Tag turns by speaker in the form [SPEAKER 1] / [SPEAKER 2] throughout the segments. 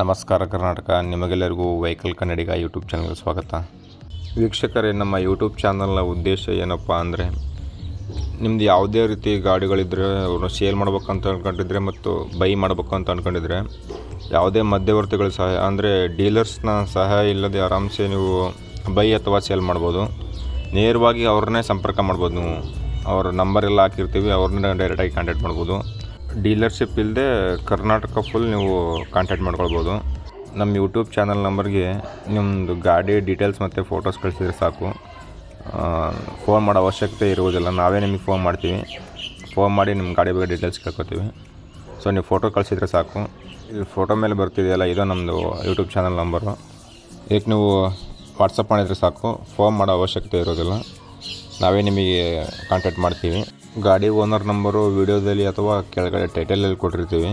[SPEAKER 1] ನಮಸ್ಕಾರ ಕರ್ನಾಟಕ. ನಿಮಗೆಲ್ಲರಿಗೂ ವೆಹಿಕಲ್ ಕನ್ನಡಿಗ ಯೂಟ್ಯೂಬ್ ಚಾನಲ್ಗೆ ಸ್ವಾಗತ. ವೀಕ್ಷಕರೇ, ನಮ್ಮ ಯೂಟ್ಯೂಬ್ ಚಾನಲ್ನ ಉದ್ದೇಶ ಏನಪ್ಪ ಅಂದರೆ, ನಿಮ್ದು ಯಾವುದೇ ರೀತಿ ಗಾಡಿಗಳಿದ್ದರೆ ಅವ್ರನ್ನ ಸೇಲ್ ಮಾಡ್ಬೇಕಂತ ಅಂದ್ಕೊಂಡಿದ್ರೆ ಮತ್ತು ಬೈ ಮಾಡಬೇಕು ಅಂತ ಅಂದ್ಕೊಂಡಿದ್ರೆ ಯಾವುದೇ ಮಧ್ಯವರ್ತಿಗಳ ಸಹಾಯ, ಅಂದರೆ ಡೀಲರ್ಸ್ನ ಸಹಾಯ ಇಲ್ಲದೆ ಆರಾಮ್ಸೆ ನೀವು ಬೈ ಅಥವಾ ಸೇಲ್ ಮಾಡ್ಬೋದು. ನೇರವಾಗಿ ಅವ್ರನ್ನೇ ಸಂಪರ್ಕ ಮಾಡ್ಬೋದು ನೀವು. ಅವ್ರ ನಂಬರ್ ಎಲ್ಲ ಹಾಕಿರ್ತೀವಿ, ಅವ್ರನ್ನ ಡೈರೆಕ್ಟಾಗಿ ಕಾಂಟ್ಯಾಕ್ಟ್ ಮಾಡ್ಬೋದು. ಡೀಲರ್ಶಿಪ್ ಇಲ್ಲದೆ ಕರ್ನಾಟಕ ಫುಲ್ ನೀವು ಕಾಂಟ್ಯಾಕ್ಟ್ ಮಾಡ್ಕೊಳ್ಬೋದು. ನಮ್ಮ ಯೂಟ್ಯೂಬ್ ಚಾನಲ್ ನಂಬರ್ಗೆ ನಿಮ್ಮದು ಗಾಡಿ ಡೀಟೇಲ್ಸ್ ಮತ್ತು ಫೋಟೋಸ್ ಕಳಿಸಿದ್ರೆ ಸಾಕು. ಫೋನ್ ಮಾಡೋ ಅವಶ್ಯಕತೆ ಇರುವುದಿಲ್ಲ. ನಾವೇ ನಿಮಗೆ ಫೋನ್ ಮಾಡ್ತೀವಿ. ಫೋನ್ ಮಾಡಿ ನಿಮ್ಮ ಗಾಡಿ ಬಗ್ಗೆ ಡೀಟೇಲ್ಸ್ ಕೇಳ್ಕೊತೀವಿ. ಸೊ ನೀವು ಫೋಟೋ ಕಳಿಸಿದ್ರೆ ಸಾಕು. ಇಲ್ಲಿ ಫೋಟೋ ಮೇಲೆ ಬರ್ತಿದೆಯಲ್ಲ, ಇದು ನಮ್ಮದು ಯೂಟ್ಯೂಬ್ ಚಾನಲ್ ನಂಬರು ಇದಕ್ಕೆ ನೀವು ವಾಟ್ಸಪ್ ಮಾಡಿದರೆ ಸಾಕು. ಫೋನ್ ಮಾಡೋ ಅವಶ್ಯಕತೆ ಇರೋದಿಲ್ಲ ನಾವೇ ನಿಮಗೆ ಕಾಂಟ್ಯಾಕ್ಟ್ ಮಾಡ್ತೀವಿ. ಗಾಡಿ ಓನರ್ ನಂಬರು ವೀಡಿಯೋದಲ್ಲಿ ಅಥವಾ ಕೆಳಗಡೆ ಟೈಟಲಲ್ಲಿ ಕೊಟ್ಟಿರ್ತೀವಿ.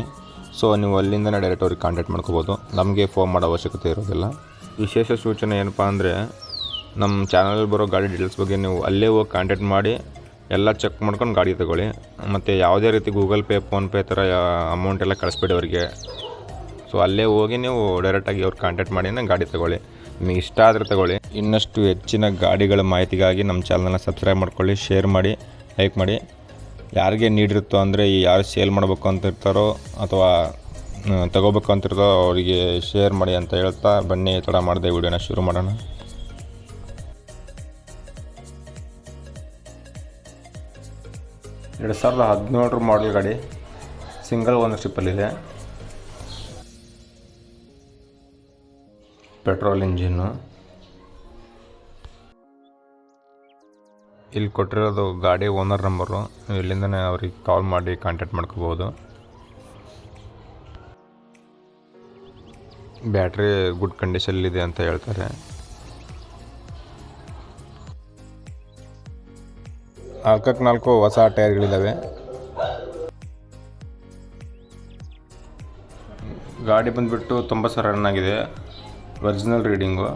[SPEAKER 1] ಸೊ ನೀವು ಅಲ್ಲಿಂದನೇ ಡೈರೆಕ್ಟ್ ಅವ್ರಿಗೆ ಕಾಂಟ್ಯಾಕ್ಟ್ ಮಾಡ್ಕೋಬೋದು. ನಮಗೆ ಫೋನ್ ಮಾಡೋ ಅವಶ್ಯಕತೆ ಇರೋದಿಲ್ಲ. ವಿಶೇಷ ಸೂಚನೆ ಏನಪ್ಪ ಅಂದರೆ ನಮ್ಮ ಚಾನಲಲ್ಲಿ ಬರೋ ಗಾಡಿ ಡೀಟೇಲ್ಸ್ ಬಗ್ಗೆ ನೀವು ಅಲ್ಲೇ ಹೋಗಿ ಕಾಂಟ್ಯಾಕ್ಟ್ ಮಾಡಿ, ಎಲ್ಲ ಚೆಕ್ ಮಾಡ್ಕೊಂಡು ಗಾಡಿ ತಗೊಳ್ಳಿ. ಮತ್ತು ಯಾವುದೇ ರೀತಿ ಗೂಗಲ್ ಪೇ ಫೋನ್ಪೇ ಥರ ಅಮೌಂಟ್ ಎಲ್ಲ ಕಳಿಸ್ಬೇಡಿ ಅವರಿಗೆ. ಸೊ ಅಲ್ಲೇ ಹೋಗಿ ನೀವು ಡೈರೆಕ್ಟಾಗಿ ಅವ್ರು ಕಾಂಟ್ಯಾಕ್ಟ್ ಮಾಡಿನೇ ಗಾಡಿ ತಗೊಳ್ಳಿ. ನಿಮಗೆ ಇಷ್ಟ ಆದರೆ ತಗೊಳ್ಳಿ. ಇನ್ನಷ್ಟು ಹೆಚ್ಚಿನ ಗಾಡಿಗಳ ಮಾಹಿತಿಗಾಗಿ ನಮ್ಮ ಚಾನಲನ್ನ ಸಬ್ಸ್ಕ್ರೈಬ್ ಮಾಡ್ಕೊಳ್ಳಿ ಶೇರ್ ಮಾಡಿ. ಲೈಕ್ ಮಾಡಿ. ಯಾರಿಗೆ ನೀಡಿರುತ್ತೋ ಅಂದರೆ ಯಾರು ಸೇಲ್ ಮಾಡಬೇಕು ಅಂತ ಇರ್ತಾರೋ ಅಥವಾ ತಗೋಬೇಕು ಅಂತಿರ್ತಾರೋ ಅವರಿಗೆ ಶೇರ್ ಮಾಡಿ ಅಂತ ಹೇಳ್ತಾ ಬನ್ನಿ ತಡ ಮಾಡಿದೆ ವಿಡಿಯೋನ ಶುರು ಮಾಡೋಣ. ಎರಡು ಸಾವಿರದ ಹದಿನೇಳರ ಮಾಡಲ್ ಗಾಡಿ ಸಿಂಗಲ್ ಓನರ್ಶಿಪ್ಪಲ್ಲಿದೆ ಪೆಟ್ರೋಲ್ ಇಂಜಿನ್ನು ಇಲ್ಲಿ ಕೊಟ್ಟಿರೋದು ಗಾಡಿ ಓನರ್ ನಂಬರು. ಇಲ್ಲಿಂದನೇ ಅವ್ರಿಗೆ ಕಾಲ್ ಮಾಡಿ ಕಾಂಟ್ಯಾಕ್ಟ್ ಮಾಡ್ಕೋಬೋದು. ಬ್ಯಾಟ್ರಿ ಗುಡ್ ಕಂಡೀಷನಲ್ಲಿದೆ ಅಂತ ಹೇಳ್ತಾರೆ. ನಾಲ್ಕಕ್ಕೆ ನಾಲ್ಕು ಹೊಸ ಟೈರ್ಗಳಿದ್ದಾವೆ ಗಾಡಿ ಬಂದುಬಿಟ್ಟು ತುಂಬ ಸರಣ್ಣಾಗಿದೆ ಒರಿಜಿನಲ್ ರೀಡಿಂಗು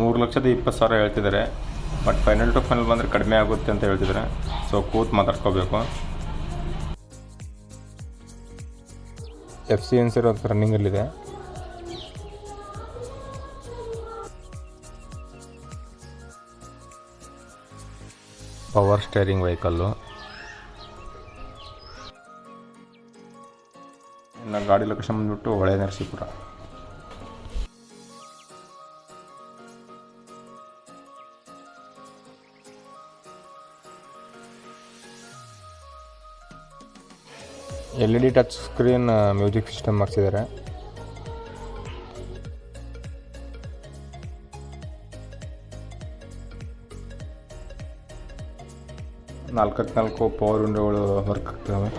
[SPEAKER 1] ಮೂರು ಲಕ್ಷದ ಇಪ್ಪತ್ತು ಸಾವಿರ ಹೇಳ್ತಿದ್ದಾರೆ ಬಟ್ ಫೈನಲ್ ಟು ಫೈನಲ್ ಬಂದರೆ ಕಡಿಮೆ ಆಗುತ್ತೆ ಅಂತ ಹೇಳ್ತಿದ್ದಾರೆ. ಸೊ ಕೂತ್ ಮಾತಾಡ್ಕೋಬೇಕು. ಎಫ್ ಸಿ ಎನ್ಸ್ ಇರೋದು ರನ್ನಿಂಗಲ್ಲಿದೆ ಪವರ್ ಸ್ಟೇರಿಂಗ್ ವೆಹಿಕಲ್ಲು ಇನ್ನು ಗಾಡಿ ಲೊಕೇಶನ್ ಬಂದ್ಬಿಟ್ಟು Hole Narasipura. L E D touch screen music system ಮಾಡಿಸಿದ್ದಾರೆ. ನಾಲ್ಕಕ್ಕೆ ನಾಲ್ಕು ಪವರ್ ವಿಂಡೋಗಳು ವರ್ಕ್ ಆಗ್ತವೆ